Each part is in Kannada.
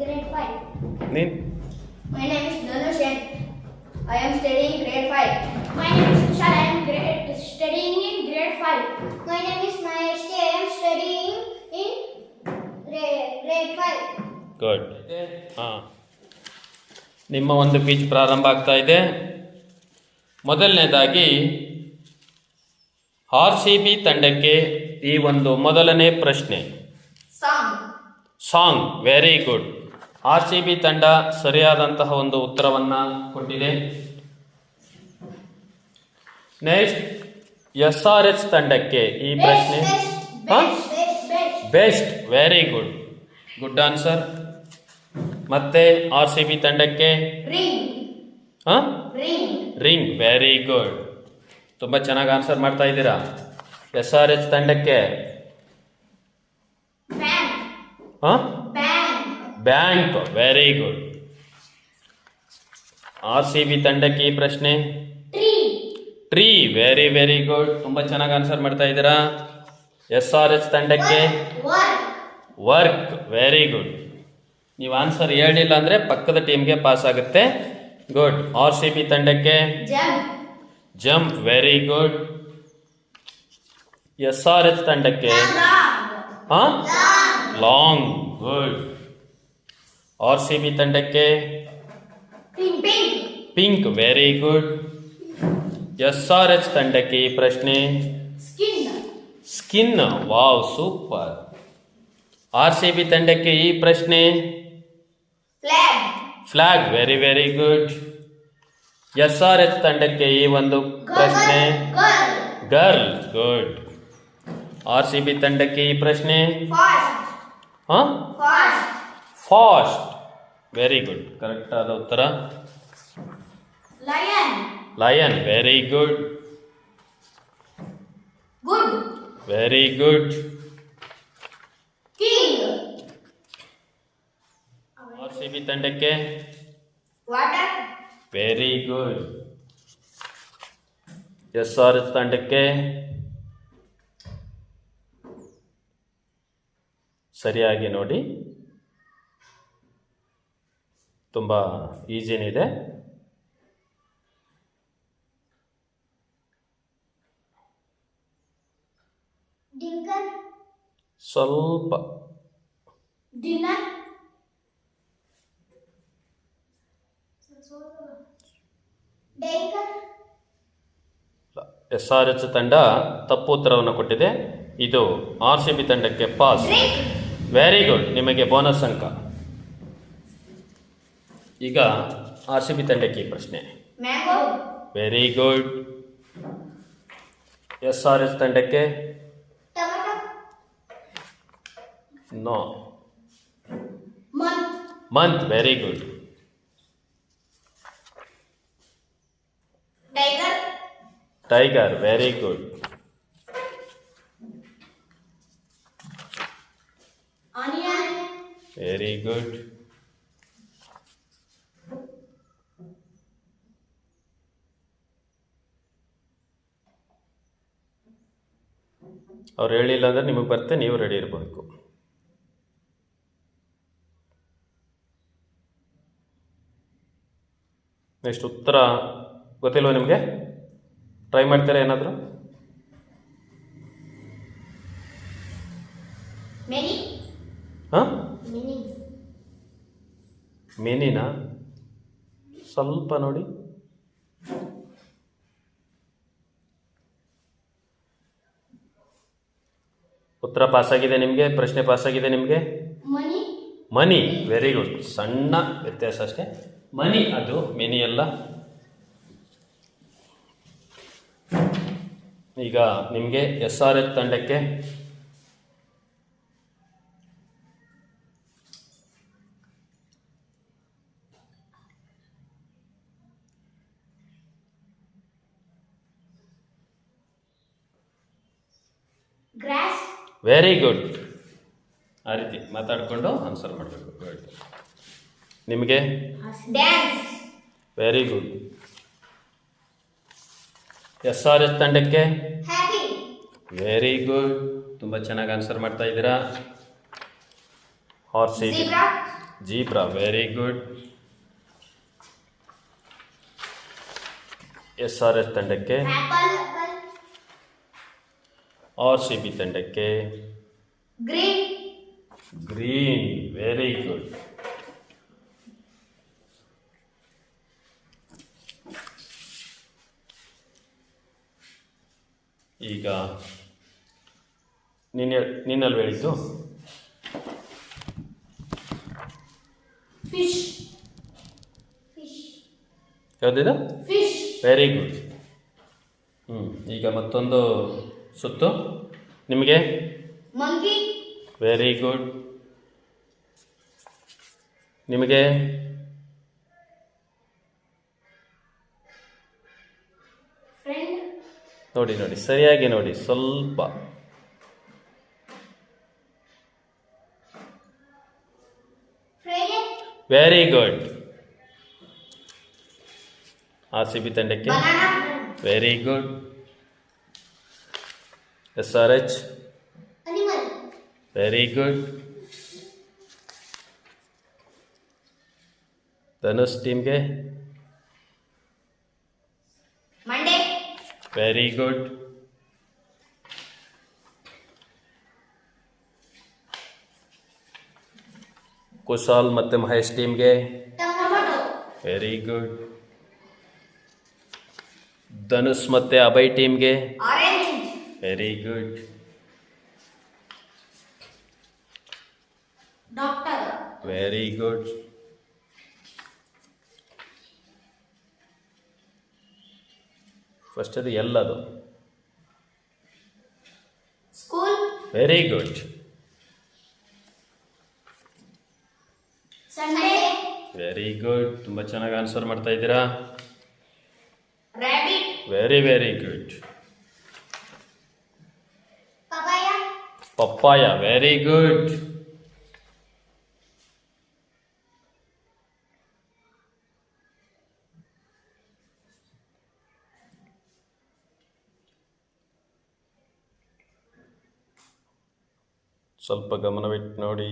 grade 5. Name? My name is Dhanush Shen. I am studying grade 5. My name is Tushar. I am grade, studying in grade 5. My name is Mahesh. I am studying in grade, grade 5. Good ಹಾಂ ನಿಮ್ಮ ಒಂದು ಪೀಚ್ ಪ್ರಾರಂಭ ಆಗ್ತಾ ಇದೆ ಮೊದಲನೇದಾಗಿ ಆರ್ ಸಿ ಬಿ ತಂಡಕ್ಕೆ ಈ ಒಂದು ಮೊದಲನೇ ಪ್ರಶ್ನೆ Song. Song very good R C B ತಂಡ ಸರಿಯಾದಂತಹ ಒಂದು ಉತ್ತರವನ್ನು ಕೊಟ್ಟಿದೆ. ನೆಕ್ಸ್ಟ್ ಎಸ್ ಆರ್ ಎಚ್ ತಂಡಕ್ಕೆ ಈ ಪ್ರಶ್ನೆ. Best very good good answer ಮತ್ತೆ ಆರ್ ಸಿ ಬಿ ತಂಡಕ್ಕೆ. ರಿಂಗ್ ವೆರಿ ಗುಡ್ ತುಂಬ ಚೆನ್ನಾಗಿ ಆನ್ಸರ್ ಮಾಡ್ತಾ ಇದ್ದೀರಾ? ಎಸ್ ಆರ್ ಎಚ್ ತಂಡಕ್ಕೆ. ಹಾಂ. Bank very good R C B ತಂಡಕ್ಕೆ ಈ ಪ್ರಶ್ನೆ. ಟ್ರೀ ವೆರಿ ವೆರಿ ಗುಡ್ ತುಂಬ ಚೆನ್ನಾಗಿ ಆನ್ಸರ್ ಮಾಡ್ತಾ ಇದ್ದೀರಾ? ಎಸ್ ಆರ್ ಎಸ್ ತಂಡಕ್ಕೆ. ವರ್ಕ್ ವೆರಿ ಗುಡ್ ನೀವು ಆನ್ಸರ್ ಹೇಳಿಲ್ಲ ಅಂದರೆ ಪಕ್ಕದ ಟೀಮ್ಗೆ ಪಾಸ್ ಆಗುತ್ತೆ. ಗುಡ್ ಆರ್ ಸಿ ಬಿ ತಂಡಕ್ಕೆ. Jump very good S R S ತಂಡಕ್ಕೆ. ಹಾಂ long good R C B ತಂಡಕ್ಕೆ. Pink very good S R H ತಂಡಕ್ಕೆ ಈ ಪ್ರಶ್ನೆ. Skin wow super R C B ತಂಡಕ್ಕೆ ಈ ಪ್ರಶ್ನೆ. Flag very very good S R H ತಂಡಕ್ಕೆ ಈ ಒಂದು ಪ್ರಶ್ನೆ. Girl good R C B ತಂಡಕ್ಕೆ ಈ ಪ್ರಶ್ನೆ. ಹಾಂ. ಫಾಸ್ಟ್ ವೆರಿ ಗುಡ್ ಕರೆಕ್ಟ್ ಆದ ಉತ್ತರ? Lion lion very good good very good King. R C B ತಂಡಕ್ಕೆ? Water very good S R S ತಂಡಕ್ಕೆ? ಸರಿಯಾಗಿ ನೋಡಿ. ತುಂಬ Dinker. ಸ್ವಲ್ಪ. ಎಸ್ ಆರ್ ಎಚ್ ತಂಡ ತಪ್ಪು ಉತ್ತರವನ್ನು ಕೊಟ್ಟಿದೆ. ಇದು ಆರ್ ಸಿ ಬಿ ತಂಡಕ್ಕೆ ಪಾಸ್. Very good. ನಿಮಗೆ ಬೋನಸ್ ಅಂಕ. ಈಗ ಆರ್ ಸಿ ಬಿ ತಂಡಕ್ಕೆ ಈ ಪ್ರಶ್ನೆ Mango. Very good S R H ತಂಡಕ್ಕೆ Tomato. No Month. Month very good Tiger. Tiger very good Onion. Very good ಅವ್ರು ಹೇಳಿಲ್ಲ ಅಂದರೆ ನಿಮಗೆ ಬರ್ತೆ ನೀವು ರೆಡಿ ಇರಬೇಕು. ನೆಕ್ಸ್ಟ್ ಉತ್ತರ ಗೊತ್ತಿಲ್ವ ನಿಮಗೆ? ಟ್ರೈ ಮಾಡ್ತೀರಾ ಏನಾದರೂ. ಹಾಂ. ಮಿನಿನಾ ಸ್ವಲ್ಪ ನೋಡಿ. ಉತ್ತರ ಪಾಸಾಗಿದೆ ನಿಮಗೆ ಪ್ರಶ್ನೆ ಪಾಸಾಗಿದೆ ನಿಮಗೆ. ಮನಿ. ವೆರಿ ಗುಡ್ ಸಣ್ಣ ವ್ಯತ್ಯಾಸ ಅಷ್ಟೇ. ಮನಿ ಅದು ಮೆನಿ ಅಲ್ಲ. ಈಗ ನಿಮಗೆ ಎಸ್ ಆರ್ ಎಫ್ ತಂಡಕ್ಕೆ ವೆರಿ ಗುಡ್ ಆ ರೀತಿ ಮಾತಾಡಿಕೊಂಡು ಆನ್ಸರ್ ಮಾಡಬೇಕು. ಗುಡ್ ನಿಮಗೆ? Dance. Very good S R S ತಂಡಕ್ಕೆ? Happy. ವೆರಿ ಗುಡ್ ತುಂಬ ಚೆನ್ನಾಗಿ ಆನ್ಸರ್ ಮಾಡ್ತಾ ಇದ್ದೀರಾ? R C Zebra. Zebra very good S R S ತಂಡಕ್ಕೆ? ಆರ್ ಸಿ ಬಿ ತಂಡಕ್ಕೆ ಗ್ರೀನ್ ಗ್ರೀನ್ ವೆರಿ ಗುಡ್ ಈಗ ನೀನು ನಿನ್ನಲ್ಲಿ ಹೇಳಿದ್ದು? ಫಿಶ್ ಫಿಶ್ ಯಾವುದಿದು? ಫಿಶ್ ವೆರಿ ಗುಡ್ ಹ್ಞೂ ಈಗ ಮತ್ತೊಂದು ಸುತ್ತು. ನಿಮಗೆ? ವೆರಿ ಗುಡ್ ನಿಮಗೆ? ನೋಡಿ ನೋಡಿ ಸರಿಯಾಗಿ ನೋಡಿ ಸ್ವಲ್ಪ. Very good R C B ತಂಡಕ್ಕೆ? Very good S R H animal very good Dhanush ಟೀಮ್ಗೆ ಮಂಡೇ ವೆರಿ ಗುಡ್ ಕುಶಾಲ್ ಮತ್ತು ಮಹೇಶ್ ಟೀಮ್ಗೆ ಟೊಮೊಟೊ ವೆರಿ ಗುಡ್ ಧನುಷ್ ಮತ್ತು ಅಭಯ್ ಟೀಮ್ಗೆ orange very good doctor very good first ಅದು ಎಲ್ಲದು school very good Sunday very good ತುಂಬ ಚೆನ್ನಾಗಿ ಆನ್ಸರ್ ಮಾಡ್ತಾ ಇದ್ದೀರಾ? Rabbit very very good papaya very good ಸ್ವಲ್ಪ ಗಮನವಿಟ್ಟು ನೋಡಿ.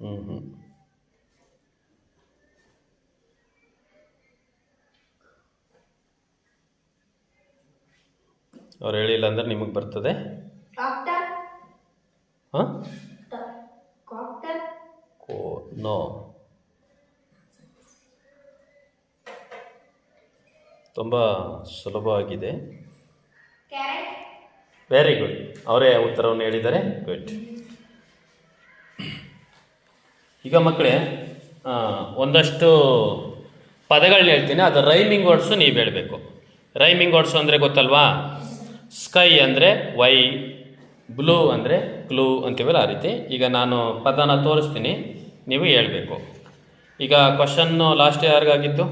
ಹ್ಞೂ ಹ್ಞೂ ಅವ್ರು ಹೇಳಿಲ್ಲ ಅಂದ್ರೆ ನಿಮಗೆ ಬರ್ತದೆ. ಹಾಂ? Go no. ತುಂಬ ಸುಲಭವಾಗಿದೆ. ವೆರಿ ಗುಡ್ ಅವರೇ ಉತ್ತರವನ್ನು ಹೇಳಿದ್ದಾರೆ. ಗುಡ್ ಈಗ ಮಕ್ಕಳೇ ಒಂದಷ್ಟು ಪದಗಳನ್ನ ಹೇಳ್ತೀನಿ. ಅದು ರೈಮಿಂಗ್ ವರ್ಡ್ಸು ನೀವು ಹೇಳಬೇಕು. ರೈಮಿಂಗ್ ವರ್ಡ್ಸು ಅಂದರೆ ಗೊತ್ತಲ್ವಾ? ಸ್ಕೈ ಅಂದರೆ ವೈ ಬ್ಲೂ ಅಂದರೆ ಕ್ಲೂ ಅಂತೀವಲ್ಲ ಆ ರೀತಿ. ಈಗ ನಾನು ಪದನ ತೋರಿಸ್ತೀನಿ ನೀವು ಹೇಳಬೇಕು. ಈಗ ಕ್ವಶನ್ನು ಲಾಸ್ಟ್ ಯಾರಿಗಾಗಿತ್ತು?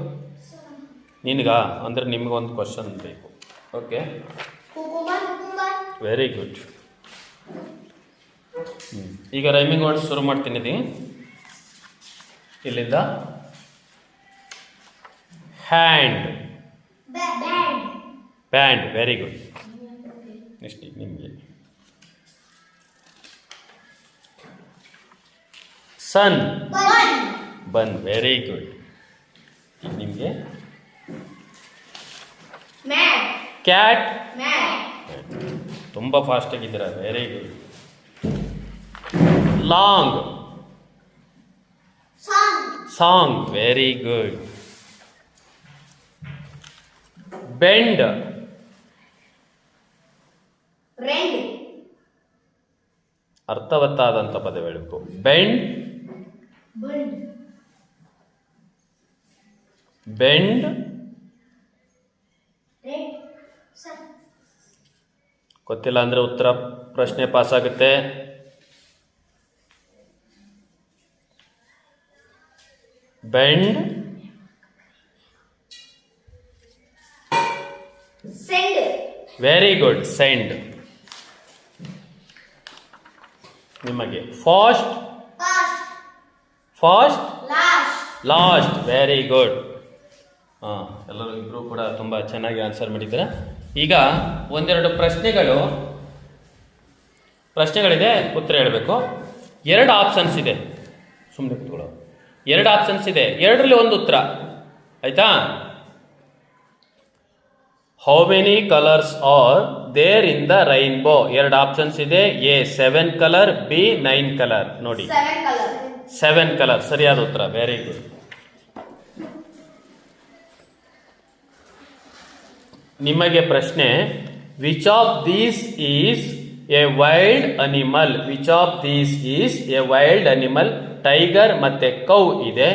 ನಿನಗಾ? ಅಂದರೆ ನಿಮಗೊಂದು ಕ್ವಶನ್ ಬೇಕು. ಓಕೆ ವೆರಿ ಗುಡ್ ಈಗ ರೈಮಿಂಗ್ ವರ್ಡ್ಸ್ ಶುರು ಮಾಡ್ತೀನಿ. ಇಲ್ಲಿಂದ. Hand band very good next ನಿಮಗೆ sun bun bun very good ನಿಮಗೆ ಮ್ಯಾಟ್ ಕ್ಯಾಟ್ ಮ್ಯಾಟ್ ತುಂಬ ಫಾಸ್ಟಾಗಿದ್ದೀರಾ very good long song song very good bend ಅರ್ಥವತ್ತಾದಂಥ ಪದ ಹೇಳಬೇಕು. ಬೆಂಡ್ ಬೆಂಡ್ ಗೊತ್ತಿಲ್ಲ ಅಂದರೆ ಉತ್ತರ ಪ್ರಶ್ನೆ ಪಾಸ್ ಆಗುತ್ತೆ. ಬೆಂಡ್ ವೆರಿ ಗುಡ್ ಸೆಂಡ್ ನಿಮಗೆ. Fast fast last last very good ಹಾಂ, ಎಲ್ಲರೂ ಇಬ್ಬರು ಕೂಡ ತುಂಬ ಚೆನ್ನಾಗಿ ಆನ್ಸರ್ ಮಾಡಿದ್ದೀರಾ? ಈಗ ಒಂದೆರಡು ಪ್ರಶ್ನೆಗಳು. ಪ್ರಶ್ನೆಗಳಿದೆ, ಉತ್ತರ ಹೇಳಬೇಕು. ಎರಡು ಆಪ್ಷನ್ಸ್ ಇದೆ. ಸುಮ್ಮನೆ ಕೂತ್ಕೊಳ್ಳೋ ಎರಡು ಆಪ್ಷನ್ಸ್ ಇದೆ. ಎರಡರಲ್ಲಿ ಒಂದು ಉತ್ತರ. ಆಯ್ತಾ? How many colours are there in the rainbow ಎರಡು ಆಪ್ಷನ್ಸ್ ಇದೆ. A seven colour B nine colour ನೋಡಿ. ಸೆವೆನ್ ಕಲರ್ ಸರಿಯಾದ ಉತ್ತರ. ವೆರಿ ಗುಡ್ ನಿಮಗೆ ಪ್ರಶ್ನೆ which of these is a wild animal which of these is a wild animal tiger ಮತ್ತೆ ಕೌ ಇದೆ.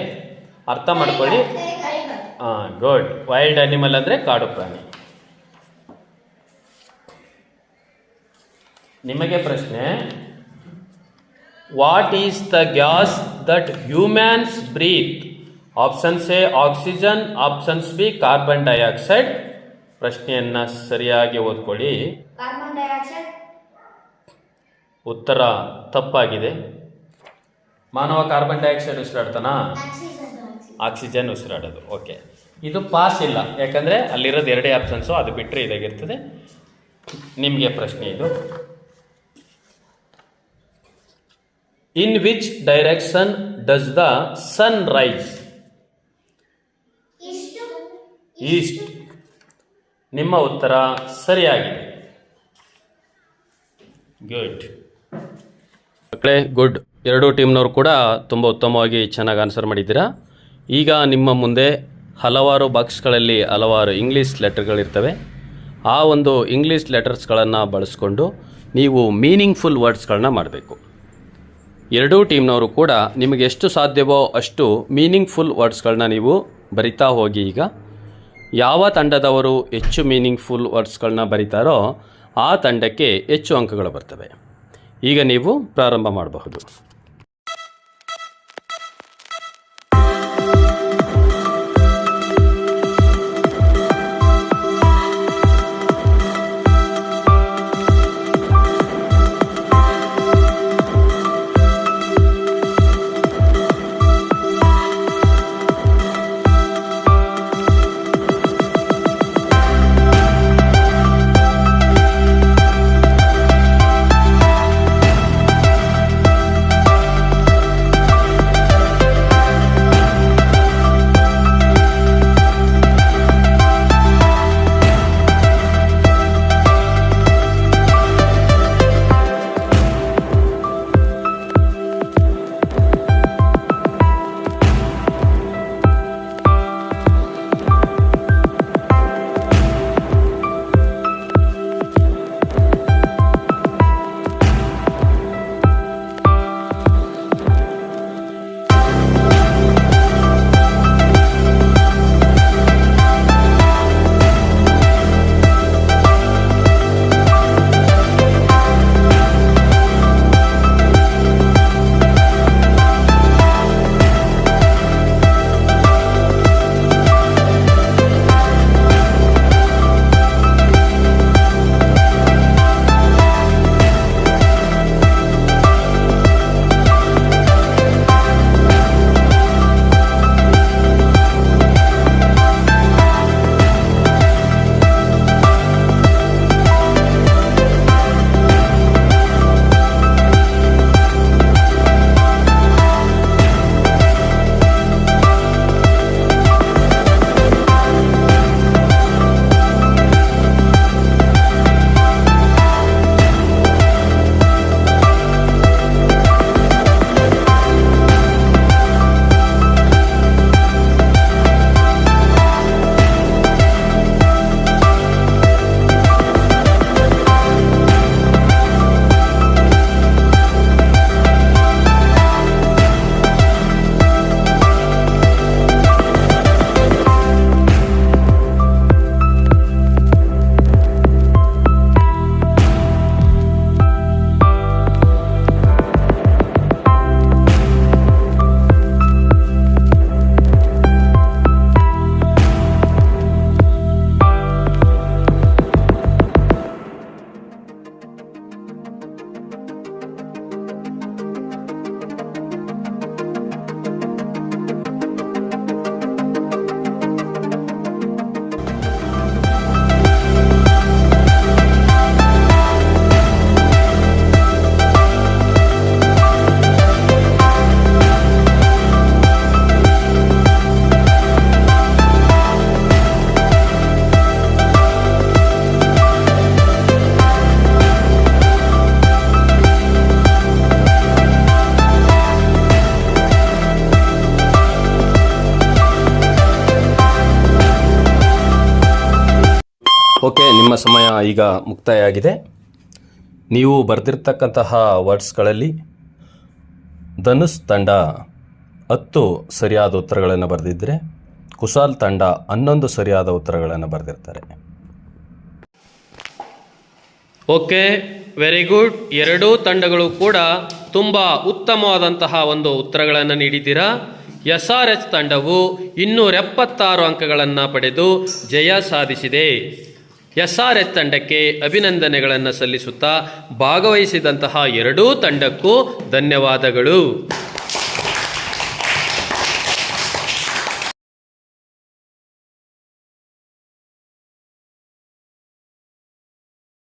ಅರ್ಥ ಮಾಡ್ಕೊಳ್ಳಿ. ಹಾಂ ಗುಡ್ ವೈಲ್ಡ್ ಅನಿಮಲ್ ಅಂದರೆ ಕಾಡು ಪ್ರಾಣಿ. ನಿಮಗೆ ಪ್ರಶ್ನೆ. What is the gas that humans breathe options A oxygen options B carbon dioxide ಪ್ರಶ್ನೆಯನ್ನು ಸರಿಯಾಗಿ ಓದ್ಕೊಳ್ಳಿ. ಕಾರ್ಬನ್ ಡೈಆಕ್ಸೈಡ್ ಉತ್ತರ ತಪ್ಪಾಗಿದೆ. ಮಾನವ ಕಾರ್ಬನ್ ಡೈಆಕ್ಸೈಡ್ ಉಸಿರಾಡ್ತಾನಾ? ಆಕ್ಸಿಜನ್ ಉಸಿರಾಡೋದು. ಓಕೆ ಇದು ಪಾಸ್ ಇಲ್ಲ. ಯಾಕಂದರೆ ಅಲ್ಲಿರೋದು ಎರಡೇ ಆಪ್ಷನ್ಸು ಅದು ಬಿಟ್ಟರೆ ಇದಾಗಿರ್ತದೆ. ನಿಮಗೆ ಪ್ರಶ್ನೆ ಇದು. In which direction does the sun rise east ನಿಮ್ಮ ಉತ್ತರ ಸರಿಯಾಗಿದೆ. ಗುಡ್ ಮಕ್ಕಳೇ ಗುಡ್ ಎರಡೂ ಟೀಮ್ನವರು ಕೂಡ ತುಂಬ ಉತ್ತಮವಾಗಿ ಚೆನ್ನಾಗಿ ಆನ್ಸರ್ ಮಾಡಿದ್ದೀರಾ? ಈಗ ನಿಮ್ಮ ಮುಂದೆ ಹಲವಾರು ಬಾಕ್ಸ್ಗಳಲ್ಲಿ ಹಲವಾರು ಇಂಗ್ಲೀಷ್ ಲೆಟರ್ಗಳಿರ್ತವೆ ಆ ಒಂದು ಇಂಗ್ಲೀಷ್ ಲೆಟರ್ಸ್ಗಳನ್ನು ಬಳಸ್ಕೊಂಡು ನೀವು ಮೀನಿಂಗ್ಫುಲ್ ವರ್ಡ್ಸ್ಗಳನ್ನ ಮಾಡಬೇಕು. ಎರಡೂ ಟೀಮ್ನವರು ಕೂಡ ನಿಮಗೆ ಎಷ್ಟು ಸಾಧ್ಯವೋ ಅಷ್ಟು ಮೀನಿಂಗ್ಫುಲ್ ವರ್ಡ್ಸ್ಗಳನ್ನ ನೀವು ಬರಿತಾ ಹೋಗಿ ಈಗ. ಯಾವ ತಂಡದವರು ಹೆಚ್ಚು ಮೀನಿಂಗ್ಫುಲ್ ವರ್ಡ್ಸ್ಗಳನ್ನ ಬರೀತಾರೋ ಆ ತಂಡಕ್ಕೆ ಹೆಚ್ಚು ಅಂಕಗಳು ಬರ್ತವೆ. ಈಗ ನೀವು ಪ್ರಾರಂಭ ಮಾಡಬಹುದು. ಓಕೆ, ನಿಮ್ಮ ಸಮಯ ಈಗ ಮುಕ್ತಾಯ ಆಗಿದೆ ನೀವು ಬರೆದಿರ್ತಕ್ಕಂತಹ ವರ್ಡ್ಸ್ಗಳಲ್ಲಿ ಧನುಸ್ ತಂಡ ಹತ್ತು ಸರಿಯಾದ ಉತ್ತರಗಳನ್ನು ಬರೆದಿದ್ದರೆ ಕುಶಾಲ್ ತಂಡ ಹನ್ನೊಂದು ಸರಿಯಾದ ಉತ್ತರಗಳನ್ನು ಬರೆದಿರ್ತಾರೆ. Okay, very good. ಎರಡೂ ತಂಡಗಳು ಕೂಡ ತುಂಬ ಉತ್ತಮವಾದಂತಹ ಒಂದು ಉತ್ತರಗಳನ್ನು ನೀಡಿದ್ದೀರಾ? ಎಸ್ ಆರ್ ಎಚ್ ತಂಡವು ಇನ್ನೂರ ಎಪ್ಪತ್ತಾರು ಅಂಕಗಳನ್ನು ಪಡೆದು ಜಯ ಸಾಧಿಸಿದೆ. ಎಸ್ ಆರ್ ಎಸ್ ತಂಡಕ್ಕೆ ಅಭಿನಂದನೆಗಳನ್ನು ಸಲ್ಲಿಸುತ್ತಾ ಭಾಗವಹಿಸಿದಂತಹ ಎರಡೂ ತಂಡಕ್ಕೂ ಧನ್ಯವಾದಗಳು.